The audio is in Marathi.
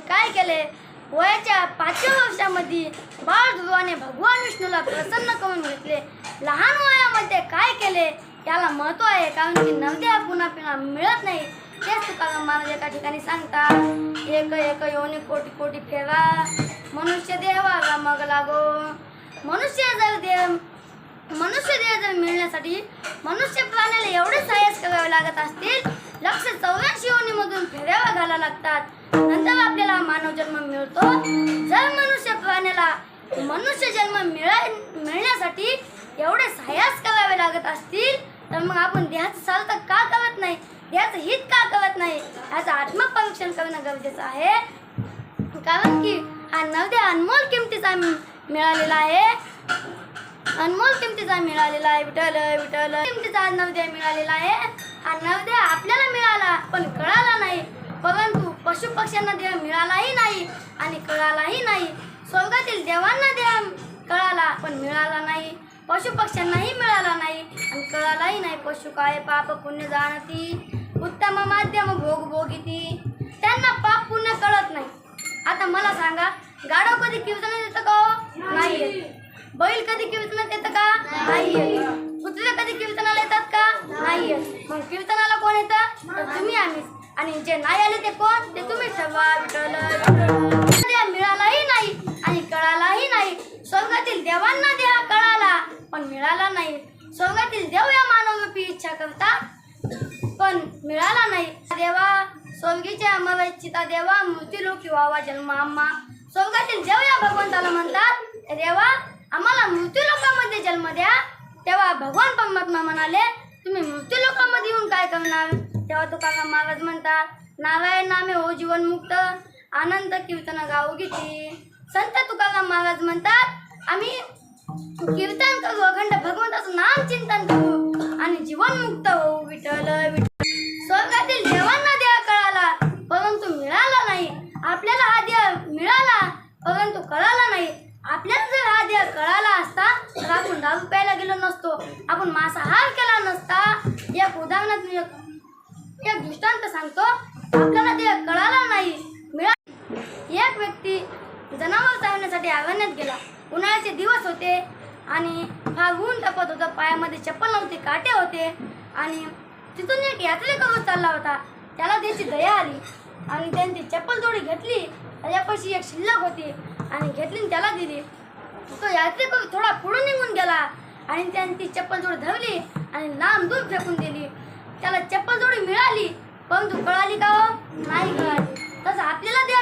काय केले? वयाच्या पाचव्या वर्षामध्ये बाळ ध्रुवाने भगवान विष्णूला प्रसन्न करून घेतले. लहान वयामध्ये काय केले? याला महत्त्व आहे कारण की नवद्या पुन्हा पुन्हा मिळत नाही. तेच तुकाराम महाराज एका ठिकाणी सांगतात एक एक योनी कोटी कोटी फेरा मनुष्य देवा मग लागो. मनुष्य जर देव मनुष्य देह जर मिळण्यासाठी मनुष्य प्राण्याला एवढे सहाय्य करावे लागत असतील लक्ष चौऱ्याऐंशी योनीमधून फेऱ्यावा घाला लागतात. नंतर आपल्याला मानव जन्म मिळतो जर मनुष्य प्राण्याला मनुष्य जन्म मिळा मिळण्यासाठी एवढे सायास करावे लागत असतील तर मग आपण देहाचं तर का करत नाही? देहाचं हित का करत नाही? याचं आत्मपरीक्षण करणं गरजेचं आहे. कारण की हा नवद्या अनमोल किमतीचा मिळालेला आहे. अनमोल किमतीचा मिळालेला आहे. विठल विठल किमतीचा नवद्या मिळालेला आहे. हा नवद्या आपल्याला मिळाला पण कळाला नाही परंतु पशु पक्ष्यांना देव मिळालाही नाही आणि कळालाही नाही. स्वर्गातील देवांना देव कळाला पण मिळाला नाही. पशु पक्ष्यांनाही मिळाला नाही आणि कळालाही नाही पशु काय पाप पुण्य जाणती. उत्तम माध्यम भोग भोगिती. त्यांना पाप पुण्य कळत नाही. आता मला सांगा गाडव कधी कीर्तन येतं का हो? नाही बैल कधी कीर्तनात येतं का? नाही कुत्रे कधी कीर्तनाला येतात का? नाही मग कीर्तनाला कोण येतं? तर तुम्ही आम्हीच. आणि जे नाही आले ते कोण? ते मिळालाही नाही आणि कळालाही नाही. स्वर्गातील देवांना देहा कळाला पण मिळाला नाही. स्वर्गातील देव या मानवरूपी इच्छा करतात पण मिळाला नाही. देवा स्वर्गीच्या अमर इच्छिता देवा मृत्यूलोकी व्हावा जन्म आम्हा. स्वर्गातील देव या भगवंताला म्हणतात देवा आम्हाला मृत्यूलोकामध्ये जन्म द्या. तेव्हा भगवान परमात्मा म्हणाले तुम्ही मृत्यूलोकामध्ये येऊन काय करणार? तेव्हा तुकाराम महाराज म्हणतात नारायण नामे हो जीवनमुक्त आनंद कीर्तन गाऊ गीती. संत तुकाराम महाराज म्हणतात आम्ही कीर्तन करू अखंड भगवंताचं नाम चिंतन करू आणि जीवनमुक्त होऊ विठ्ठल विठ्ठल. स्वर्गातील देवांना देह कळाला परंतु मिळाला नाही. आपल्याला हा देह मिळाला परंतु कळाला नाही. आपल्याला जर हा देह कळाला असता तर आपण दारू प्यायला गेलो नसतो. आपण मांसाहार केला नसता. एक उदाहरणात एक एक दृष्टांत सांगतो. आपल्याला ते कळाला नाही. मिळा एक व्यक्ती जनावर चालण्यासाठी अरण्यात गेला. उन्हाळ्याचे दिवस होते आणि फार ऊन तपत होतं. पायामध्ये चप्पल नव्हती काटे होते आणि तिथून एक यात्रे करून चालला होता. त्याला त्याची दया आली आणि त्याने ती चप्पल थोडी घेतली. त्याच्यापाशी एक शिल्लक होती आणि घेतली आणि त्याला दिली. तो यात्रेकरू थोडा पुढे निघून गेला आणि त्याने ती चप्पल जोडी धरली आणि लांब दूर फेकून दिली. त्याला चप्पल जोडी मिळाली. परंतु कळाली का हो? नाही कळाली तसं आपल्याला द्या